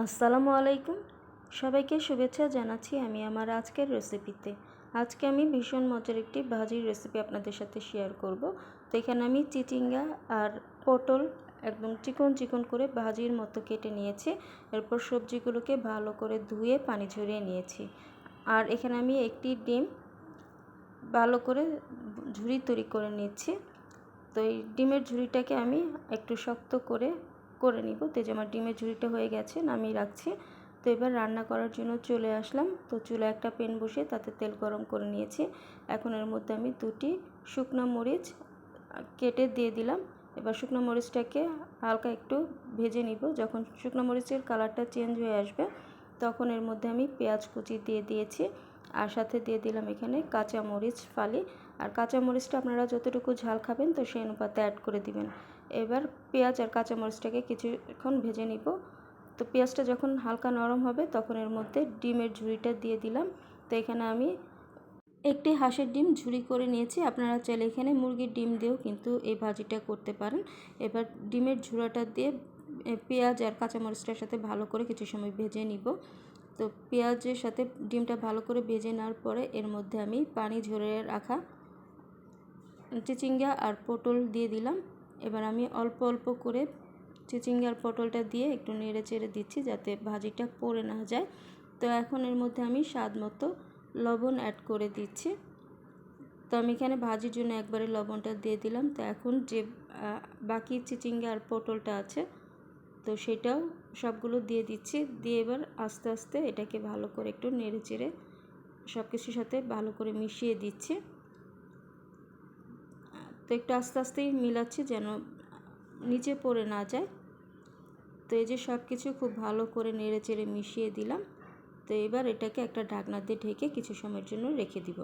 আসসালামু আলাইকুম। সবাইকে শুভেচ্ছা জানাচ্ছি আমি আমার আজকের রেসিপিতে আজকে আমি ভীষণ মজার একটি ভাজির রেসিপি আপনাদের সাথে শেয়ার করব। তো এখানে আমি চিচিঙ্গা আর পটল একদম চিকন চিকন করে ভাজির মতো কেটে নিয়েছি। এরপর সবজিগুলোকে ভালো করে ধুয়ে পানি ঝরিয়ে নিয়েছি। আর এখানে আমি একটি ডিম ভালো করে ঝুড়ি তৈরি করে নিচ্ছি। তো এই ডিমের ঝুড়িটাকে আমি একটু শক্ত করে করে নিব। তো যে আমার ডিমের ঝুড়িটা হয়ে গেছে, নামিয়ে রাখছি। তো এবার রান্না করার জন্য চলে আসলাম। তো চুলে একটা পেন বসে তাতে তেল গরম করে নিয়েছি। এখন এর মধ্যে আমি দুটি শুকনো মরিচ কেটে দিয়ে দিলাম। এবার শুকনো মরিচটাকে হালকা একটু ভেজে নিব। যখন শুকনো মরিচের কালারটা চেঞ্জ হয়ে আসবে, তখন এর মধ্যে আমি পেঁয়াজ কুচি দিয়ে দিয়েছি। আর সাথে দিয়ে দিলাম এখানে কাঁচা মরিচ ফালি। আর কাঁচা মরিচটা আপনারা যতটুকু ঝাল খাবেন, তো সেই অনুপাতে অ্যাড করে দিবেন। এবার পেঁয়াজ আর কাঁচামরিচটাকে কিছুক্ষণ ভেজে নিব। তো পেঁয়াজটা যখন হালকা নরম হবে, তখন এর মধ্যে ডিমের ঝুড়িটা দিয়ে দিলাম। তো এখানে আমি একটি হাঁসের ডিম ঝুড়ি করে নিয়েছি। আপনারা চাইলে এখানে মুরগির ডিম দিয়েও কিন্তু এই ভাজিটা করতে পারেন। এবার ডিমের ঝুড়াটা দিয়ে পেঁয়াজ আর কাঁচামরিচটার সাথে ভালো করে কিছু সময় ভেজে নিব। তো পেঁয়াজের সাথে ডিমটা ভালো করে ভেজে নেওয়ার পরে এর মধ্যে আমি পানি ঝরে রাখা চিচিঙ্গা আর পটল দিয়ে দিলাম। এবার আমি অল্প অল্প করে চিচিঙ্গার পটলটা দিয়ে একটু নেড়ে চেড়ে দিচ্ছি যাতে ভাজিটা পড়ে না যায়। তো এখন এর মধ্যে আমি স্বাদ মতো লবণ অ্যাড করে দিচ্ছি। তো আমি এখানে ভাজির জন্য একবারে লবণটা দিয়ে দিলাম। তো এখন যে বাকি চিচিঙ্গা আর পটলটা আছে, তো সেটাও সবগুলো দিয়ে দিচ্ছি। দিয়ে এবার আস্তে আস্তে এটাকে ভালো করে একটু নেড়ে চেড়ে সব কিছুর সাথে ভালো করে মিশিয়ে দিচ্ছি। তো একটু আস্তে আস্তেই মিলাচ্ছি যেন নিচে পড়ে না যায়। তো এই যে সব কিছু খুব ভালো করে নেড়ে চেড়ে মিশিয়ে দিলাম। তো এবার এটাকে একটা ঢাকনা দিয়ে ঢেকে কিছু সময়ের জন্য রেখে দিব।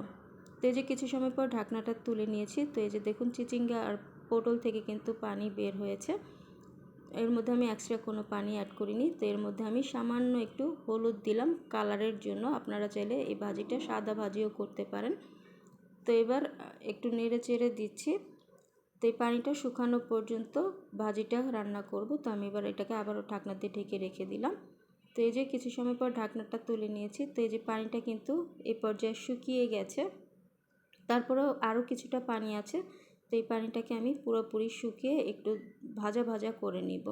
তো এই যে কিছু সময় পর ঢাকনাটা তুলে নিয়েছি। তো এই যে দেখুন চিচিঙ্গা আর পটল থেকে কিন্তু পানি বের হয়েছে। এর মধ্যে আমি এক্সট্রা কোনো পানি অ্যাড করিনি। তো এর মধ্যে আমি সামান্য একটু হলুদ দিলাম। কালারের জন্য আপনারা চাইলে এই ভাজিটা সাদা ভাজিও করতে পারেন। তো এবার একটু নেড়ে চেড়ে দিচ্ছি। তো এই পানিটা শুকানো পর্যন্ত ভাজিটা রান্না করব। তো আমি এবার এটাকে আবারও ঢাকনা দিয়ে ঢেকে রেখে দিলাম। তো এই যে কিছু সময় পর ঢাকনাটা তুলে নিয়েছি। তো এই যে পানিটা কিন্তু এই পর্যায়ে শুকিয়ে গেছে। তারপরেও আরও কিছুটা পানি আছে। তো এই পানিটাকে আমি পুরোপুরি শুকিয়ে একটু ভাজা ভাজা করে নিব।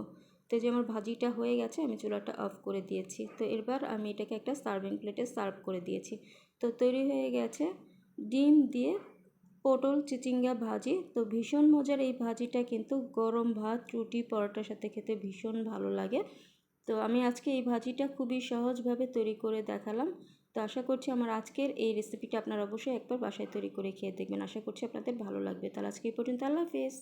তো যে আমার ভাজিটা হয়ে গেছে, আমি চুলাটা অফ করে দিয়েছি। তো এবার আমি এটাকে একটা সার্ভিং প্লেটে সার্ভ করে দিয়েছি। তো তৈরি হয়ে গেছে। ডিম দিয়ে পটল, চিচিঙ্গা ভাজি। তো ভীষণ মজার এই ভাজিটা কিন্তু গরম ভাত, রুটি, পরোটার সাথে খেতে ভীষণ ভালো লাগে। তো আমি আজকে এই ভাজিটা খুবই সহজভাবে তৈরি করে দেখালাম। তো আশা করছি আমার আজকের এই রেসিপিটা আপনারা অবশ্যই একবার বাসায় তৈরি করে খেয়ে দেখবেন। আশা করছি আপনাদের ভালো লাগবে। তাহলে আজকে এই পর্যন্ত আল্লাহ হাফেজ।